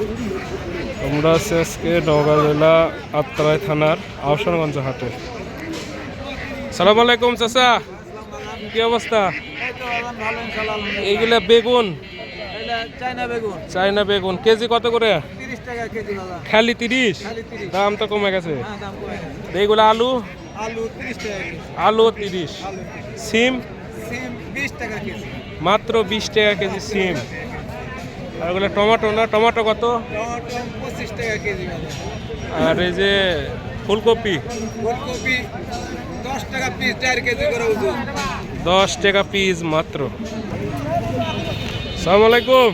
আমরা আছি আজকে নওগাঁ জেলা আত্রাই থানার আহসানগঞ্জ হাটে। সালাম আলাইকুম চাচা কি অবস্থা? এইগুলা বেগুন? চাইনা বেগুন। কেজি কত করে? খালি তিরিশ? খালি 30 দাম তো কমে গেছে। হ্যাঁ। এইগুলা আলু? আলু তিরিশ টাকা আলু তিরিশ। সিম? সিম বিশ টাকা মাত্র বিশ টাকা কেজি সিম। আর ওগুলো টমেটো না টমেটো কত? পঁচিশ টাকা কেজি আর এই যে ফুলকপি? ফুলকপি দশ টাকা পিস চার কেজি করে ওজন। দশ টাকা পিস মাত্র। সালাম আলাইকুম।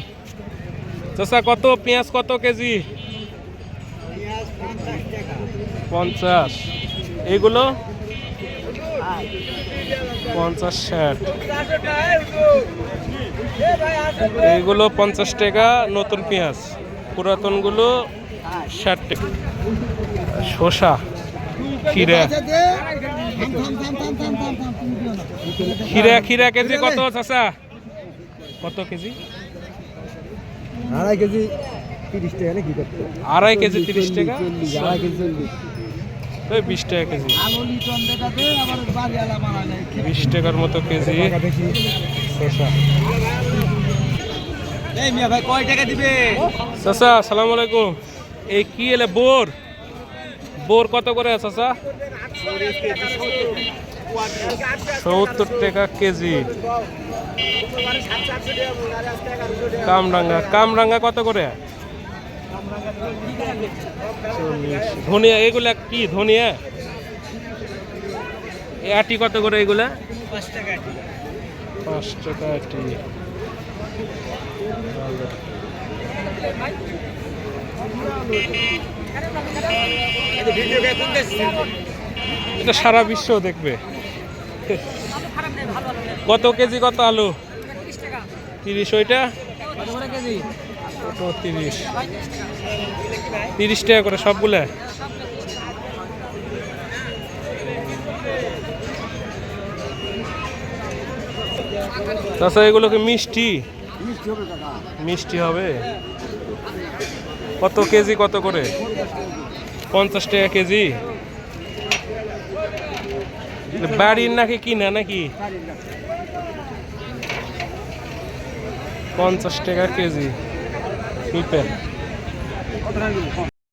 চাচা কত? পেঁয়াজ কত কেজি? পঞ্চাশ এইগুলো পঞ্চাশ। ষাট। এইগুলো পঞ্চাশ টাকা নতুন পেঁয়াজ। পুরাতনগুলো ষাট টাকা। শসা খিরা খিরা খিরা কেজি কত চাচা? কত কেজি? আড়াই কেজি তিরিশ টাকা নাকি আড়াই কেজি তিরিশ টাকা? আড়াই কেজি চল্লিশ। ওই বিশ টাকা কেজি। আলু লিটন দেখাতে আবার বাড়ি আলা মারা নেই। বিশ টাকার মতো কেজি। ভাই কয় টাকা দিবে? চাচা সালাম আলাইকুম। এই কি এলে বোর? বোর কত করে চাচা? সত্তর টাকা কেজি। কামরাঙ্গা কামরাঙ্গা কত করে? ধনিয়া এগুলা কি ধনিয়া? এ আটি কত করে এগুলা? পাঁচ টাকা পাঁচ টাকা এটা সারা বিশ্ব দেখবে। কত কেজি কত আলু? তিরিশ ওইটা? কেজি? তিরিশ তিরিশ টাকা করে সবগুলা? তাছাড়া এগুলো কি মিষ্টি? মিষ্টি হবে? কত কেজি, কত করে? পঞ্চাশ টাকা কেজি? বাড়ির নাকি কিনা নাকি? পঞ্চাশ টাকা কেজি।